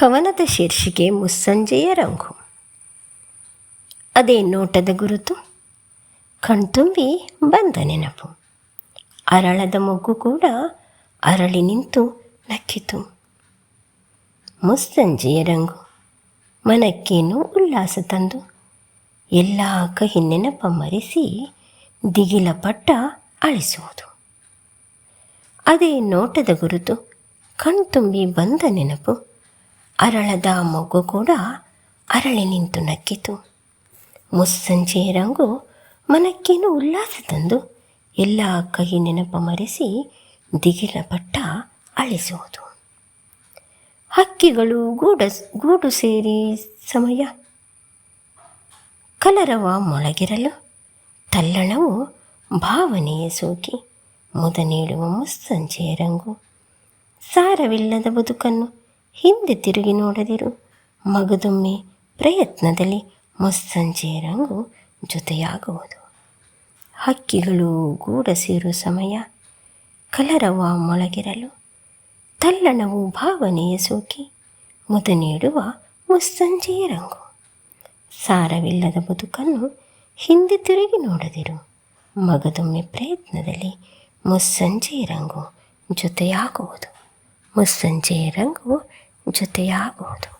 ಕಥಾದ ಶೀರ್ಷಿಕೆ ಮುಸ್ಸಂಜೆಯ ರಂಗು. ಅದೇ ನೋಟದ ಗುರುತು, ಕಣ್ತುಂಬಿ ಬಂದ ನೆನಪು ಅರಳದ ಮೊಗ್ಗು ಕೂಡ ಅರಳಿ ನಿಂತು ನಕ್ಕಿತು. ಮುಸ್ಸಂಜೆಯ ರಂಗು, ಮನಕ್ಕೇನು ಉಲ್ಲಾಸ ತಂದು, ಎಲ್ಲ ಕಹಿ ನೆನಪ ಮರೆಸಿ ದಿಗಿಲ ಪಟ್ಟ ಅಳಿಸುವುದು. ಅದೇ ನೋಟದ ಗುರುತು, ಕಣ್ತುಂಬಿ ಬಂದ ನೆನಪು ಅರಳದ ಮಗು ಕೂಡ ಅರಳಿ ನಿಂತು ನಕ್ಕಿತು. ಮುಸ್ಸಂಜೆಯ ರಂಗು ಮನಕ್ಕೇನು ಉಲ್ಲಾಸ ತಂದು ಎಲ್ಲ ಕಹಿ ನೆನಪ ಮರೆಸಿ ದಿಗಿಲ ಪಟ್ಟ ಅಳಿಸುವುದು. ಹಕ್ಕಿಗಳು ಗೂಡ ಗೂಡು ಸೇರಿ ಸಮಯ. ಕಲರವ ಮೊಳಗಿರಲು ತಲ್ಲಣವು ಭಾವನೆಯ ಸೋಕಿ ಮುದ ನೀಡುವ ಮುಸ್ಸಂಜೆಯ ರಂಗು. ಸಾರವಿಲ್ಲದ ಬದುಕನ್ನು ಹಿಂದೆ ತಿರುಗಿ ನೋಡದಿರು. ಮಗದೊಮ್ಮೆ ಪ್ರಯತ್ನದಲ್ಲಿ ಮುಸ್ಸಂಜೆಯ ರಂಗು ಜೊತೆಯಾಗುವುದು. ಹಕ್ಕಿಗಳು ಗೂಡ ಸೇರುವ ಸಮಯ ಕಲರವ ಮೊಳಗಿರಲು, ತಲ್ಲಣವು ಭಾವನೆಯ ಸೋಕಿ ಮುದ ನೀಡುವ ಮುಸ್ಸಂಜೆಯ ರಂಗು. ಸಾರವಿಲ್ಲದ ಬದುಕನ್ನು ಹಿಂದೆ ತಿರುಗಿ ನೋಡದಿರು. ಮಗದೊಮ್ಮೆ ಪ್ರಯತ್ನದಲ್ಲಿ ಮುಸ್ಸಂಜೆಯ ರಂಗು ಜೊತೆಯಾಗುವುದು. ಮುಸ್ಸಂಜೆಯ ರಂಗು ಜೊತೆಯಾಗುವುದು